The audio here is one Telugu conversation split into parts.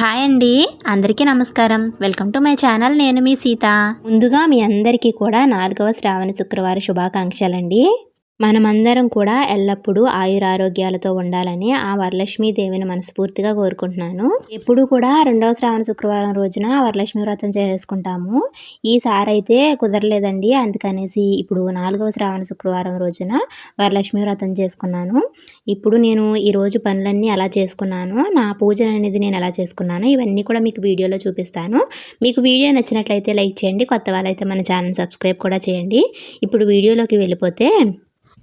హాయ్ అండి. అందరికీ నమస్కారం. Welcome to my channel. నేను మీ సీత. ముందుగా మీ అందరికీ కూడా నాలుగవ శ్రావణ శుక్రవార శుభాకాంక్షలండి. మనమందరం కూడా ఎల్లప్పుడూ ఆయురారోగ్యాలతో ఉండాలని ఆ వరలక్ష్మి దేవిని మనస్ఫూర్తిగా కోరుకుంటున్నాను. ఎప్పుడు కూడా రెండవ శ్రావణ శుక్రవారం రోజున వరలక్ష్మి వ్రతం చేసుకుంటాము. ఈసారి అయితే కుదరలేదండి. అందుకనేసి ఇప్పుడు నాలుగవ శ్రావణ శుక్రవారం రోజున వరలక్ష్మి వ్రతం చేసుకున్నాను. ఇప్పుడు నేను ఈరోజు పనులన్నీ ఎలా చేసుకున్నాను నా పూజ అనేది నేను ఎలా చేసుకున్నాను ఇవన్నీ కూడా మీకు వీడియోలో చూపిస్తాను. మీకు వీడియో నచ్చినట్లయితే లైక్ చేయండి కొత్త వాళ్ళైతే మన ఛానల్ సబ్స్క్రైబ్ కూడా చేయండి. ఇప్పుడు వీడియోలోకి వెళ్ళిపోతే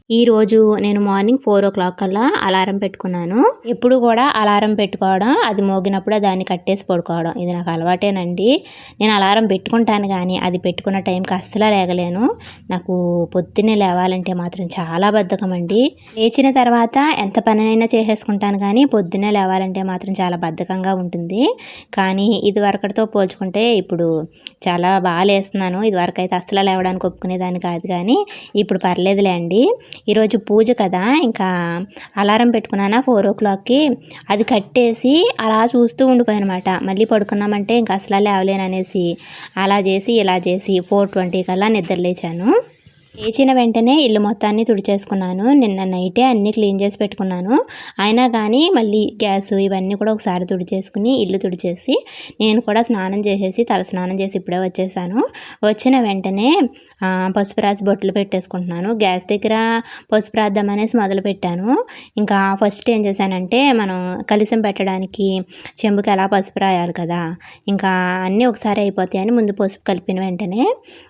ఈరోజు నేను మార్నింగ్ ఫోర్ ఓ క్లాక్ కల్లా అలారం పెట్టుకున్నాను. ఎప్పుడు కూడా అలారం పెట్టుకోవడం అది మోగినప్పుడే దాన్ని కట్టేసి పడుకోవడం. ఇది నాకు అలవాటేనండి. నేను అలారం పెట్టుకుంటాను కానీ అది పెట్టుకున్న టైంకి అస్సలు లేగలేను. నాకు పొద్దున్నే లేవాలంటే మాత్రం చాలా బద్ధకం అండి లేచిన తర్వాత ఎంత పనినైనా చేసేసుకుంటాను కానీ పొద్దున్నే లేవాలంటే మాత్రం చాలా బద్ధకంగా ఉంటుంది. కానీ ఇది వరకటితో పోల్చుకుంటే ఇప్పుడు చాలా బాగా లేస్తున్నాను. ఇది వరకు అయితే అస్సలు లేవడానికి ఒప్పుకునేదాన్ని కాదు కానీ ఇప్పుడు పర్లేదులే అండి. ఈరోజు పూజ కదా ఇంకా అలారం పెట్టుకున్నానా ఫోర్ ఓ క్లాక్కి అది కట్టేసి అలా చూస్తూ ఉండిపోయానమాట. మళ్ళీ పడుకున్నామంటే ఇంకా అసలు లేవలేననేసి అలా చేసి ఇలా చేసి ఫోర్ ట్వంటీ కల్లా నిద్ర లేచాను లేచిన వెంటనే ఇల్లు మొత్తాన్ని తుడిచేసుకున్నాను. నిన్న నైటే అన్నీ క్లీన్ చేసి పెట్టుకున్నాను. అయినా కానీ మళ్ళీ గ్యాస్ ఇవన్నీ కూడా ఒకసారి తుడిచేసుకుని ఇల్లు తుడిచేసి నేను కూడా స్నానం చేసేసి తల స్నానం చేసి ఇప్పుడే వచ్చేసాను. వచ్చిన వెంటనే పసుపు రాసి బొట్లు పెట్టేసుకుంటున్నాను. గ్యాస్ దగ్గర పసుపు రాద్దాం అనేసి మొదలు పెట్టాను. ఇంకా ఫస్ట్ ఏం చేశానంటే మనం కలిసం పెట్టడానికి చెంబుకి ఎలా పసుపు రాయాలి కదా. ఇంకా అన్నీ ఒకసారి అయిపోతాయని ముందు పసుపు కలిపిన వెంటనే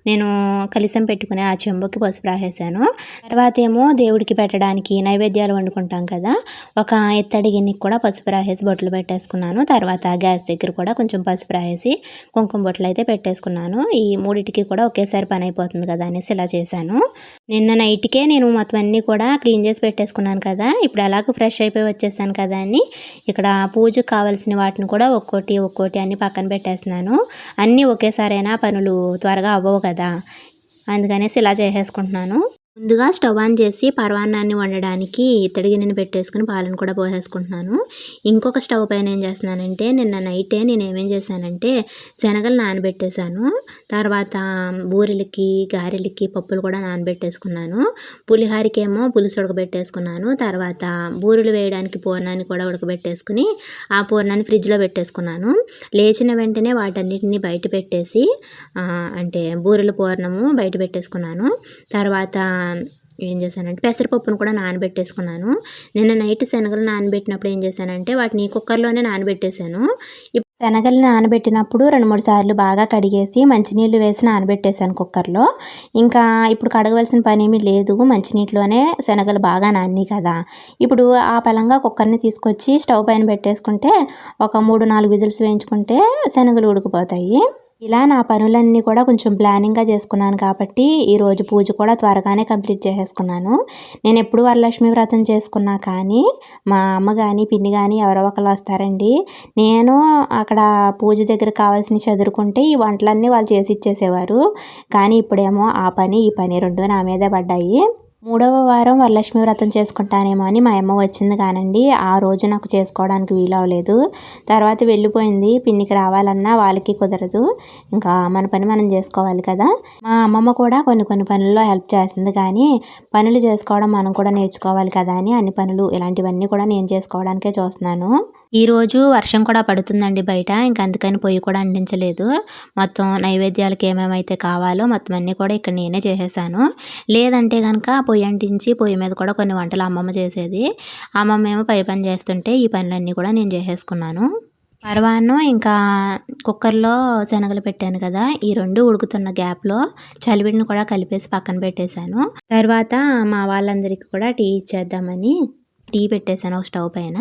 నేను కలిసం పెట్టుకునే ఆ చెంబుకి గిన్నెకి పసుపు రాసేసాను. తర్వాత ఏమో దేవుడికి పెట్టడానికి నైవేద్యాలు వండుకుంటాం కదా ఒక ఎత్తడి గిన్నెకి కూడా పసుపు రాసేసి బొట్లు పెట్టేసుకున్నాను. తర్వాత గ్యాస్ దగ్గర కూడా కొంచెం పసుపు రాసేసి కుంకుమ బొట్లు అయితే పెట్టేసుకున్నాను. ఈ మూడింటికి కూడా ఒకేసారి పని అయిపోతుంది కదా అనేసి ఇలా చేశాను. నిన్న నైట్కే నేను మొత్తం అన్నీ కూడా క్లీన్ చేసి పెట్టేసుకున్నాను కదా ఇప్పుడు ఎలాగో ఫ్రెష్ అయిపోయి వచ్చేసాను కదా అని ఇక్కడ పూజకు కావాల్సిన వాటిని కూడా ఒక్కోటి ఒక్కోటి అన్ని పక్కన పెట్టేస్తున్నాను. అన్నీ ఒకేసారైనా పనులు త్వరగా అవ్వవు కదా. అందుకనేసి ఇలా చేసేసుకుంటున్నాను. ముందుగా స్టవ్ ఆన్ చేసి పరవాన్నాన్ని వండడానికి ఇత్తడి గిన్నెని పెట్టేసుకుని పాలను కూడా పోసేసుకుంటున్నాను. ఇంకొక స్టవ్ పైన ఏం చేస్తున్నానంటే నిన్న నైటే నేను ఏమేం చేశానంటే శనగలు నానబెట్టేశాను. తర్వాత బూరెలకి గారెలకి పప్పులు కూడా నానబెట్టేసుకున్నాను. పులిహారికి ఏమో పులుసు ఉడకబెట్టేసుకున్నాను. తర్వాత బూరెలు వేయడానికి పూర్ణాన్ని కూడా ఉడకబెట్టేసుకుని ఆ పూర్ణాన్ని ఫ్రిడ్జ్లో పెట్టేసుకున్నాను. లేచిన వెంటనే వాటన్నిటిని బయట పెట్టేసి అంటే బూరెల పూర్ణము బయట పెట్టేసుకున్నాను. తర్వాత ఏం చేశానంటే పెసరపప్పును కూడా నానబెట్టేసుకున్నాను. నిన్న నైట్ శనగలు నానబెట్టినప్పుడు ఏం చేశానంటే వాటిని కుక్కర్లోనే నానబెట్టేశాను. శనగలు నానబెట్టినప్పుడు రెండు మూడు సార్లు బాగా కడిగేసి మంచినీళ్ళు వేసి నానబెట్టేశాను కుక్కర్లో. ఇంకా ఇప్పుడు కడగవలసిన పని ఏమీ లేదు మంచినీటిలోనే శనగలు బాగా నాని కదా. ఇప్పుడు ఆ పలంగా కుక్కర్ని తీసుకొచ్చి స్టవ్ పైన పెట్టేసుకుంటే ఒక మూడు నాలుగు విజిల్స్ వేయించుకుంటే శనగలు ఉడికిపోతాయి. ఇలా నా పనులన్నీ కూడా కొంచెం ప్లానింగ్గా చేసుకున్నాను కాబట్టి ఈరోజు పూజ కూడా త్వరగానే కంప్లీట్ చేసేసుకున్నాను. నేను ఎప్పుడు వరలక్ష్మి వ్రతం చేసుకున్నా కానీ మా అమ్మ కానీ పిన్ని కానీ ఎవరో ఒకరు వస్తారండి. నేను అక్కడ పూజ దగ్గర కావాల్సినవి చదువుకుంటే ఈ వంటలన్నీ వాళ్ళు చేసి ఇచ్చేసేవారు. కానీ ఇప్పుడేమో ఆ పని ఈ పని రెండు నా మీదే పడ్డాయి. మూడవ వారం వరలక్ష్మి వ్రతం చేసుకుంటానేమో అని మా అమ్మ వచ్చింది కానండి. ఆ రోజు నాకు చేసుకోవడానికి వీలవలేదు తర్వాత వెళ్ళిపోయింది. పిన్నికి రావాలన్నా వాళ్ళకి కుదరదు. ఇంకా మన పని మనం చేసుకోవాలి కదా. మా అమ్మమ్మ కూడా కొన్ని కొన్ని పనుల్లో హెల్ప్ చేస్తుంది కానీ పనులు చేసుకోవడం మనం కూడా నేర్చుకోవాలి కదా అని అన్ని పనులు ఇలాంటివన్నీ కూడా నేను చేసుకోవడానికే చూస్తున్నాను. ఈరోజు వర్షం కూడా పడుతుందండి బయట. ఇంకా అందుకని పొయ్యి కూడా అంటించలేదు. మొత్తం నైవేద్యాలకు ఏమేమైతే కావాలో మొత్తం అన్నీ కూడా ఇక్కడ నేనే చేసేసాను. లేదంటే కనుక పొయ్యి అంటించి పొయ్యి మీద కూడా కొన్ని వంటలు అమ్మమ్మ చేసేది. అమ్మమ్మ ఏమో పై పని చేస్తుంటే ఈ పనులన్నీ కూడా నేను చేసేసుకున్నాను. పరవాన్నం ఇంకా కుక్కర్లో శనగలు పెట్టాను కదా ఈ రెండు ఉడుకుతున్న గ్యాప్లో చలివిడిని కూడా కలిపేసి పక్కన పెట్టేశాను. తర్వాత మా వాళ్ళందరికీ కూడా టీ ఇచ్చేద్దామని టీ పెట్టేశాను ఒక స్టవ్ పైన.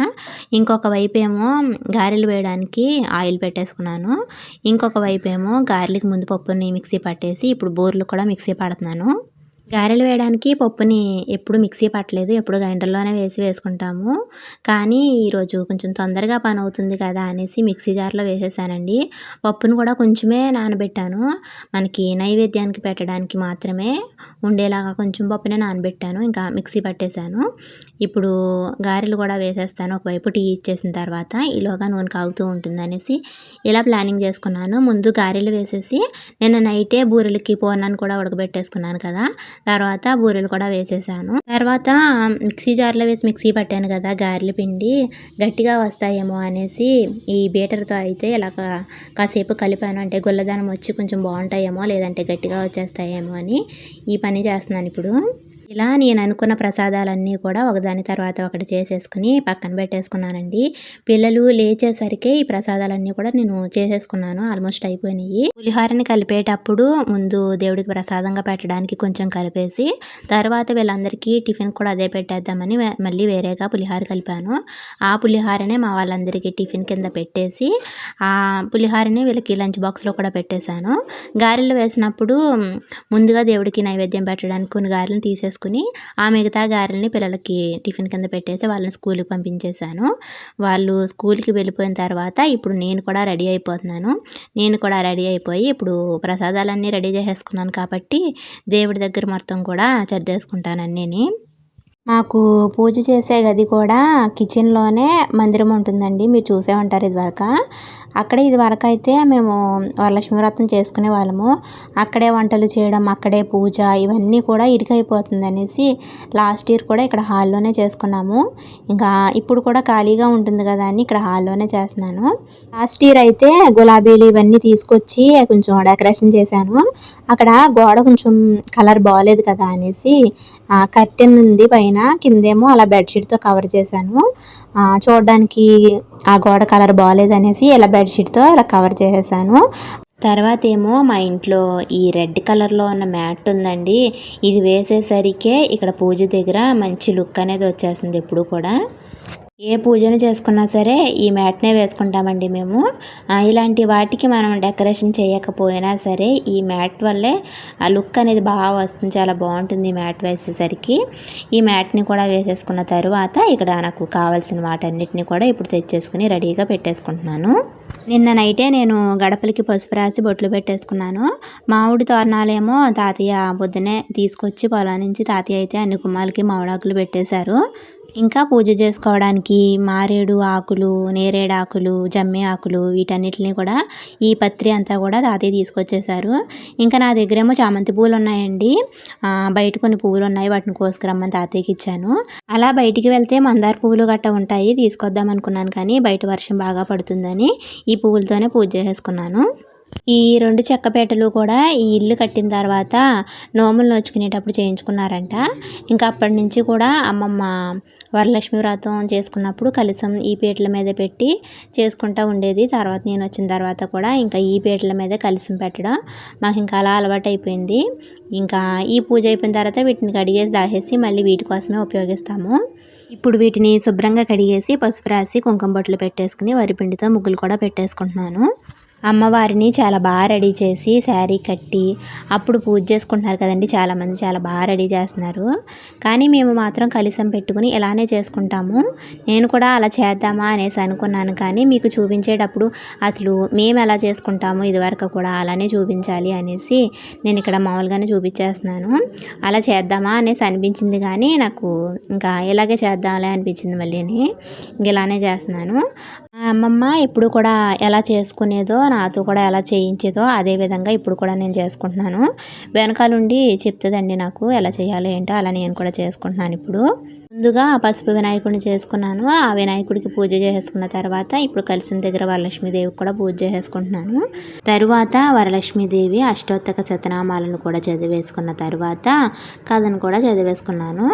ఇంకొక వైపు ఏమో గారెలు వేయడానికి ఆయిల్ పెట్టేసుకున్నాను. ఇంకొక వైపు ఏమో గారెలకు ముందు పప్పుని మిక్సీ పట్టేసి ఇప్పుడు బోర్లు కూడా మిక్సీ పడుతున్నాను. గారెలు వేయడానికి పప్పుని ఎప్పుడు మిక్సీ పట్టలేదు ఎప్పుడు గ్రైండర్లోనే వేసి వేసుకుంటాము. కానీ ఈరోజు కొంచెం తొందరగా పని అవుతుంది కదా అనేసి మిక్సీ జార్లో వేసేసానండి. పప్పును కూడా కొంచెమే నానబెట్టాను. మనకి నైవేద్యానికి పెట్టడానికి మాత్రమే ఉండేలాగా కొంచెం పప్పునే నానబెట్టాను ఇంకా మిక్సీ పట్టేశాను. ఇప్పుడు గారెలు కూడా వేసేస్తాను. ఒకవైపు టీ ఇచ్చేసిన తర్వాత ఈలోగా నూనె కాగుతూ ఉంటుంది అనేసి ఇలా ప్లానింగ్ చేసుకున్నాను. ముందు గారెలు వేసేసి నిన్న నైటే బూరెలకి పూర్ణాన్ని కూడా ఉడకబెట్టేసుకున్నాను కదా. తర్వాత బూరెలు కూడా వేసేసాను. తర్వాత మిక్సీ జార్లో వేసి మిక్సీ పట్టాను కదా గారెల పిండి. గట్టిగా వస్తాయేమో అనేసి ఈ బీటర్తో అయితే ఇలా కాసేపు కలిపాను. అంటే గుల్లదనం వచ్చి కొంచెం బాగుంటాయేమో లేదంటే గట్టిగా వచ్చేస్తాయేమో అని ఈ పని చేస్తున్నాను ఇప్పుడు. ఇలా నేను అనుకున్న ప్రసాదాలన్నీ కూడా ఒకదాని తర్వాత ఒకటి చేసేసుకుని పక్కన పెట్టేసుకున్నానండి. పిల్లలు లేచేసరికి ఈ ప్రసాదాలన్నీ కూడా నేను చేసేసుకున్నాను. ఆల్మోస్ట్ అయిపోయినాయి. పులిహోరని కలిపేటప్పుడు ముందు దేవుడికి ప్రసాదంగా పెట్టడానికి కొంచెం కలిపేసి తర్వాత వీళ్ళందరికీ టిఫిన్ కూడా అదే పెట్టేద్దామని మళ్ళీ వేరేగా పులిహోర కలిపాను. ఆ పులిహోరనే మా వాళ్ళందరికీ టిఫిన్ కింద పెట్టేసి ఆ పులిహోరని వీళ్ళకి లంచ్ బాక్స్లో కూడా పెట్టేశాను. గారెలు వేసినప్పుడు ముందుగా దేవుడికి నైవేద్యం పెట్టడానికి కొన్ని గారెలను చేసుకుని ఆ మిగతా గారెల్ని పిల్లలకి టిఫిన్ కింద పెట్టేసి వాళ్ళని స్కూల్కి పంపించేశాను. వాళ్ళు స్కూల్కి వెళ్ళిపోయిన తర్వాత ఇప్పుడు నేను కూడా రెడీ అయిపోతున్నాను. నేను కూడా రెడీ అయిపోయి ఇప్పుడు ప్రసాదాలన్నీ రెడీ చేసేసుకున్నాను కాబట్టి దేవుడి దగ్గర మొత్తం కూడా చర్దేసుకుంటాను అన్నీని. మాకు పూజ చేసే గది కూడా కిచెన్లోనే మందిరం ఉంటుందండి. మీరు చూసే ఉంటారు ఇదివరకు. అక్కడే ఇదివరకు అయితే మేము వరలక్ష్మి వ్రతం చేసుకునే వాళ్ళము. అక్కడే వంటలు చేయడం అక్కడే పూజ ఇవన్నీ కూడా ఇరుకైపోతుంది అనేసి లాస్ట్ ఇయర్ కూడా ఇక్కడ హాల్లోనే చేసుకున్నాము. ఇంకా ఇప్పుడు కూడా ఖాళీగా ఉంటుంది కదా అని ఇక్కడ హాల్లోనే చేస్తున్నాను. లాస్ట్ ఇయర్ అయితే గులాబీలు ఇవన్నీ తీసుకొచ్చి కొంచెం డెకరేషన్ చేశాను. అక్కడ గోడ కొంచెం కలర్ బాగాలేదు కదా అనేసి కర్టెన్ ఉంది పైన కిందేమో అలా బెడ్షీట్తో కవర్ చేశాను. చూడడానికి ఆ గోడ కలర్ బాగాలేదనేసి ఇలా బెడ్షీట్తో ఇలా కవర్ చేసేసాను. తర్వాత ఏమో మా ఇంట్లో ఈ రెడ్ కలర్లో ఉన్న మ్యాట్ ఉందండి. ఇది వేసేసరికే ఇక్కడ పూజ దగ్గర మంచి లుక్ అనేది వచ్చేస్తుంది ఎప్పుడు కూడా. ఏ పూజను చేసుకున్నా సరే ఈ మ్యాట్నే వేసుకుంటామండి మేము. ఇలాంటి వాటికి మనం డెకరేషన్ చేయకపోయినా సరే ఈ మ్యాట్ వల్లే ఆ లుక్ అనేది బాగా వస్తుంది. చాలా బాగుంటుంది ఈ మ్యాట్ వేసేసరికి. ఈ మ్యాట్ని కూడా వేసేసుకున్న తర్వాత ఇక్కడ నాకు కావాల్సిన వాటన్నిటిని కూడా ఇప్పుడు తెచ్చేసుకుని రెడీగా పెట్టేసుకుంటున్నాను. నిన్న నైటే నేను గడపలకి పసుపు రాసి బొట్లు పెట్టేసుకున్నాను. మామిడి తోరణాలేమో తాతయ్య పొద్దునే తీసుకొచ్చి పొలం నుంచి తాతయ్య అయితే అన్ని గుమ్మాలకి మామిడాకులు పెట్టేశారు. ఇంకా పూజ చేసుకోవడానికి మారేడు ఆకులు నేరేడు ఆకులు జమ్మి ఆకులు వీటన్నిటిని కూడా ఈ పత్రి అంతా కూడా తాతయ్య తీసుకొచ్చేసారు ఇంకా నా దగ్గరేమో చామంతి పూలు ఉన్నాయండి బయట కొన్ని పువ్వులు ఉన్నాయి వాటిని కోసుకురమ్మని తాతయ్యకి ఇచ్చాను. అలా బయటికి వెళ్తే మందార పువ్వులు గట్ట ఉంటాయి తీసుకొద్దాం అనుకున్నాను కానీ బయట వర్షం బాగా పడుతుందని ఈ పువ్వులతోనే పూజ చేసుకున్నాను. ఈ రెండు చెక్కపేటలు కూడా ఈ ఇల్లు కట్టిన తర్వాత నోములు నోచుకునేటప్పుడు చేయించుకున్నారంట. ఇంకా అప్పటి నుంచి కూడా అమ్మమ్మ వరలక్ష్మి వ్రతం చేసుకున్నప్పుడు కలసం ఈ పీటల మీద పెట్టి చేసుకుంటూ ఉండేది. తర్వాత నేను వచ్చిన తర్వాత కూడా ఇంకా ఈ పీటల మీద కలసం పెట్టడం మాకు ఇంకా అలా అలవాటు అయిపోయింది ఇంకా ఈ పూజ అయిపోయిన తర్వాత వీటిని కడిగేసి దాహేసి మళ్ళీ వీటి కోసమే ఉపయోగిస్తాము. ఇప్పుడు వీటిని శుభ్రంగా కడిగేసి పసుపు రాసి కుంకుమ బొట్లు పెట్టేసుకుని వరిపిండితో ముగ్గులు కూడా పెట్టేసుకుంటున్నాను. అమ్మవారిని చాలా బాగా రెడీ చేసి శారీ కట్టి అప్పుడు పూజ చేసుకుంటున్నారు కదండి చాలామంది చాలా బాగా రెడీ చేస్తున్నారు. కానీ మేము మాత్రం కలిసం పెట్టుకుని ఇలానే చేసుకుంటాము. నేను కూడా అలా చేద్దామా అనేసి అనుకున్నాను కానీ మీకు చూపించేటప్పుడు అసలు మేము ఎలా చేసుకుంటాము ఇదివరకు కూడా అలానే చూపించాలి అనేసి నేను ఇక్కడ మామూలుగానే చూపించేస్తున్నాను. అలా చేద్దామా అనేసి అనిపించింది కానీ నాకు ఇంకా ఇలాగే చేద్దాంలే అనిపించింది మళ్ళీని. ఇంక ఇలానే చేస్తున్నాను. మా అమ్మమ్మ ఇప్పుడు కూడా ఎలా చేసుకునేదో నాతో కూడా ఎలా చేయించేదో అదే విధంగా ఇప్పుడు కూడా నేను చేసుకుంటున్నాను. వెనకాలండి చెప్తుందండి నాకు ఎలా చేయాలో ఏంటో అలా నేను కూడా చేసుకుంటున్నాను ఇప్పుడు. ముందుగా పసుపు వినాయకుడిని చేసుకున్నాను. ఆ వినాయకుడికి పూజ చేసుకున్న తర్వాత ఇప్పుడు కలిసిన దగ్గర వరలక్ష్మీదేవికి కూడా పూజ చేసుకుంటున్నాను తరువాత వరలక్ష్మీదేవి అష్టోత్తక శతనామాలను కూడా చదివేసుకున్న తర్వాత కథను కూడా చదివేసుకున్నాను.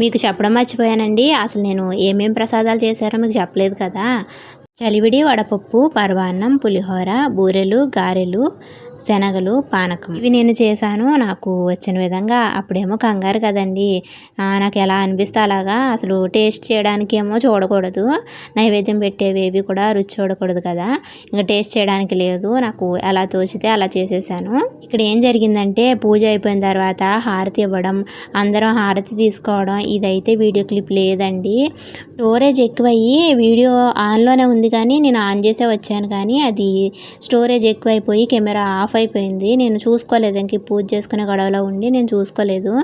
మీకు చెప్పడం మర్చిపోయానండి. అసలు నేను ఏమేం ప్రసాదాలు చేశారో మీకు చెప్పలేదు కదా. చలివిడి వడపప్పు పరవాన్నం పులిహోర బూరెలు గారెలు శనగలు పానకం. ఇవి నేను చేశాను. నాకు వచ్చిన విధంగా అప్పుడేమో కంగారు కదండి. నాకు ఎలా అనిపిస్తే అలాగా అసలు టేస్ట్ చేయడానికి ఏమో చూడకూడదు. నైవేద్యం పెట్టేవి కూడా రుచి చూడకూడదు కదా. ఇంకా టేస్ట్ చేయడానికి లేదు. నాకు ఎలా తోచితే అలా చేసేసాను. ఇక్కడ ఏం జరిగిందంటే పూజ అయిపోయిన తర్వాత హారతి ఇవ్వడం అందరం హారతి తీసుకోవడం ఇదైతే వీడియో క్లిప్ లేదండి. స్టోరేజ్ ఎక్కువయ్యి వీడియో ఆన్లోనే ఉంది కానీ నేను ఆన్ చేసే వచ్చాను కానీ అది స్టోరేజ్ ఎక్కువైపోయి కెమెరా ఆఫ్ అయిపోయింది. నేను చూసుకోలేదు. ఇంక పూజ చేసుకునే గొడవలో ఉండి నేను చూసుకోలేదు.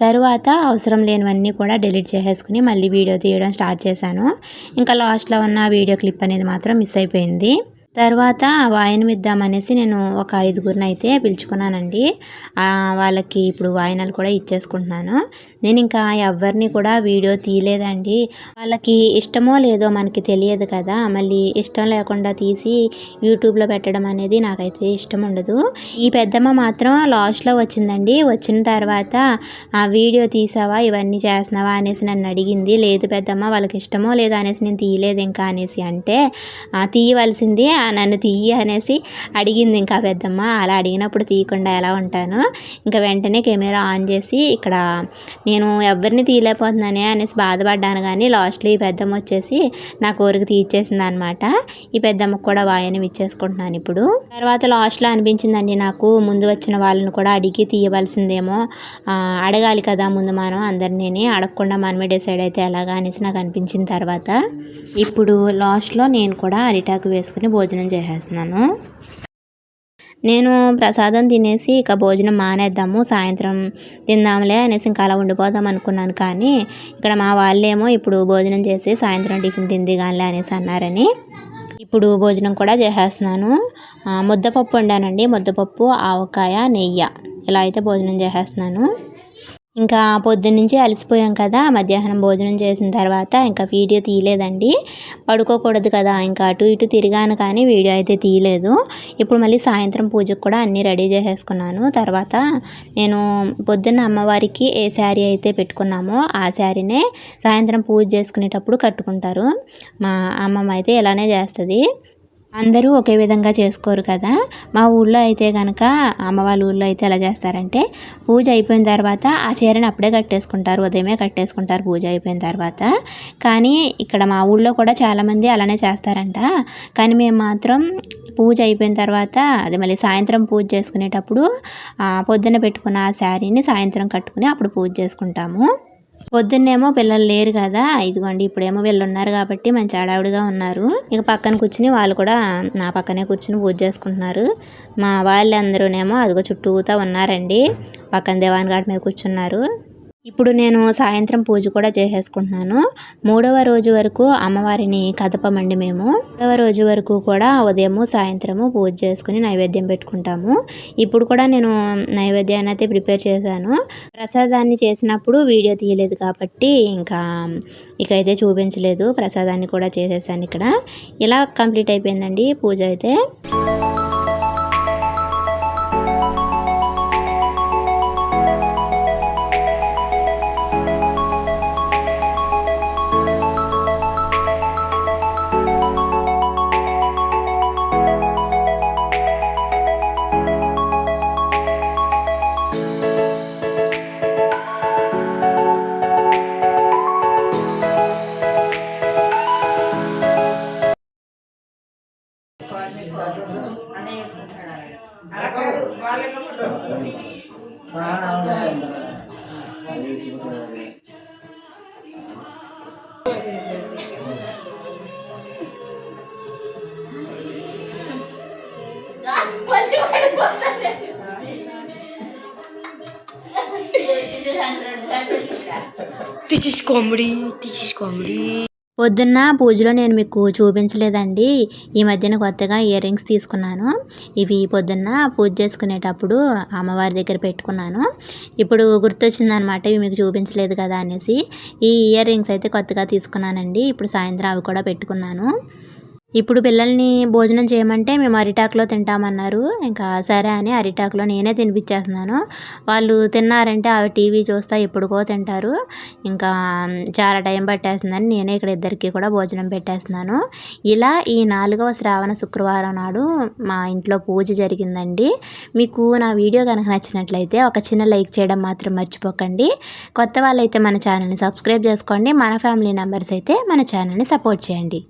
తరువాత అవసరం లేనివన్నీ కూడా డిలీట్ చేసేసుకుని మళ్ళీ వీడియో తీయడం స్టార్ట్ చేశాను. ఇంకా లాస్ట్లో ఉన్న వీడియో క్లిప్ అనేది మాత్రం మిస్ అయిపోయింది. తర్వాత వాయినం ఇద్దామనేసి నేను ఒక ఐదుగురిని అయితే పిలుచుకున్నానండి వాళ్ళకి ఇప్పుడు వాయినాలు కూడా ఇచ్చేసుకుంటున్నాను. నేను ఇంకా ఎవరిని కూడా వీడియో తీయలేదండి. వాళ్ళకి ఇష్టమో లేదో మనకి తెలియదు కదా. మళ్ళీ ఇష్టం లేకుండా తీసి యూట్యూబ్లో పెట్టడం అనేది నాకైతే ఇష్టం ఉండదు. ఈ పెద్దమ్మ మాత్రం లాస్ట్లో వచ్చిందండి. వచ్చిన తర్వాత ఆ వీడియో తీసావా? ఇవన్నీ చేస్తున్నావా? అనేసి నన్ను అడిగింది. లేదు పెద్దమ్మ వాళ్ళకి ఇష్టమో లేదో అనేసి నేను తీయలేదు ఇంకా అనేసి అంటే తీయవలసింది. నన్ను తీయి అనేసి అడిగింది. ఇంకా పెద్దమ్మ అలా అడిగినప్పుడు తీయకుండా ఎలా ఉంటాను? ఇంకా వెంటనే కెమెరా ఆన్ చేసి ఇక్కడ నేను ఎవరిని తీయలేకపోతున్నానే అనేసి బాధపడ్డాను. కానీ లాస్ట్లో ఈ పెద్దమ్మ వచ్చేసి నా కోరిక తీర్చేసింది అనమాట ఈ పెద్దమ్మకు కూడా వాయని ఇచ్చేసుకుంటున్నాను ఇప్పుడు. తర్వాత లాస్ట్లో అనిపించిందండి నాకు ముందు వచ్చిన వాళ్ళని కూడా అడిగి తీయవలసిందేమో అడగాలి కదా ముందు మనం అందరినీ అడగకుండా మనమే డిసైడ్ అయితే ఎలాగా అనేసి నాకు అనిపించిన తర్వాత ఇప్పుడు లాస్ట్లో నేను కూడా అరిటాకు వేసుకుని భోజనం భోజనం చేసేస్తున్నాను. నేను ప్రసాదం తినేసి ఇక భోజనం మానేద్దాము సాయంత్రం తిందాంలే అనేసి ఇంకా అలా ఉండిపోదాం అనుకున్నాను. కానీ ఇక్కడ మా వాళ్ళేమో ఇప్పుడు భోజనం చేసి సాయంత్రం టిఫిన్ తిందిగానిలే అనేసి అన్నారని. ఇప్పుడు భోజనం కూడా చేసేస్తున్నాను. ముద్దపప్పు వండానండి. ముద్దపప్పు ఆవకాయ నెయ్యి. ఇలా అయితే భోజనం చేసేస్తున్నాను. ఇంకా పొద్దున్నుంచి అలసిపోయాం కదా మధ్యాహ్నం భోజనం చేసిన తర్వాత ఇంకా వీడియో తీయలేదండి. పడుకోకూడదు కదా ఇంకా అటు ఇటు తిరిగాను కానీ వీడియో అయితే తీయలేదు. ఇప్పుడు మళ్ళీ సాయంత్రం పూజకు కూడా అన్నీ రెడీ చేసేసుకున్నాను. తర్వాత నేను పొద్దున్న అమ్మవారికి ఏ శారీ అయితే పెట్టుకున్నామో ఆ శారీనే సాయంత్రం పూజ చేసుకునేటప్పుడు కట్టుకుంటారు. మా అమ్మమ్మ అయితే ఇలానే చేస్తుంది. అందరూ ఒకే విధంగా చేసుకోరు కదా. మా ఊళ్ళో అయితే కనుక అమ్మ వాళ్ళ ఊళ్ళో అయితే ఎలా చేస్తారంటే పూజ అయిపోయిన తర్వాత ఆ చీరని అప్పుడే కట్టేసుకుంటారు ఉదయమే కట్టేసుకుంటారు పూజ అయిపోయిన తర్వాత. కానీ ఇక్కడ మా ఊళ్ళో కూడా చాలామంది అలానే చేస్తారంట. కానీ మేము మాత్రం పూజ అయిపోయిన తర్వాత అది మళ్ళీ సాయంత్రం పూజ చేసుకునేటప్పుడు పొద్దున్న పెట్టుకున్న ఆ శారీని సాయంత్రం కట్టుకుని అప్పుడు పూజ చేసుకుంటాము. పొద్దున్నేమో పిల్లలు లేరు కదా ఇదిగోండి ఇప్పుడేమో వీళ్ళు ఉన్నారు కాబట్టి మంచి ఆడావిడిగా ఉన్నారు. ఇక పక్కన కూర్చుని వాళ్ళు కూడా నా పక్కనే కూర్చుని పూజ చేసుకుంటున్నారు. మా వాళ్ళందరూనేమో అదిగో చుట్టూతా ఉన్నారండి. పక్కన దేవాన్ గారి మీద కూర్చున్నారు. ఇప్పుడు నేను సాయంత్రం పూజ కూడా చేసేసుకుంటున్నాను. మూడవ రోజు వరకు అమ్మవారిని కదపమండి మేము. మూడవ రోజు వరకు కూడా ఉదయము సాయంత్రము పూజ చేసుకుని నైవేద్యం పెట్టుకుంటాము. ఇప్పుడు కూడా నేను నైవేద్యాన్ని అయితే ప్రిపేర్ చేశాను. ప్రసాదాన్ని చేసినప్పుడు వీడియో తీయలేదు కాబట్టి ఇంకా ఇకైతే చూపించలేదు. ప్రసాదాన్ని కూడా చేసేసాను ఇక్కడ. ఇలా కంప్లీట్ అయిపోయిందండి పూజ అయితే. పొద్దున్న పూజలో నేను మీకు చూపించలేదండి. ఈ మధ్యన కొత్తగా ఇయర్ రింగ్స్ తీసుకున్నాను. ఇవి పొద్దున్న పూజ చేసుకునేటప్పుడు అమ్మవారి దగ్గర పెట్టుకున్నాను. ఇప్పుడు గుర్తొచ్చిందనమాట ఇవి మీకు చూపించలేదు కదా అనేసి. ఈ ఇయర్ రింగ్స్ అయితే కొత్తగా తీసుకున్నానండి. ఇప్పుడు సాయంత్రం అవి కూడా పెట్టుకున్నాను. ఇప్పుడు పిల్లల్ని భోజనం చేయమంటే మేము అరిటాకులో తింటామన్నారు. ఇంకా సరే అని అరిటాకులో నేనే తినిపించేస్తున్నాను. వాళ్ళు తిన్నారంటే అవి టీవీ చూస్తా ఎప్పుడుకో తింటారు. ఇంకా చాలా టైం పట్టేస్తుందని నేనే ఇక్కడ ఇద్దరికి కూడా భోజనం పెట్టేస్తున్నాను. ఇలా ఈ నాలుగవ శ్రావణ శుక్రవారం నాడు మా ఇంట్లో పూజ జరిగిందండి. మీకు నా వీడియో కనుక నచ్చినట్లయితే ఒక చిన్న లైక్ చేయడం మాత్రం మర్చిపోకండి. కొత్త వాళ్ళైతే మన ఛానల్ని సబ్స్క్రైబ్ చేసుకోండి. మన ఫ్యామిలీ మెంబర్స్ అయితే మన ఛానల్ని సపోర్ట్ చేయండి.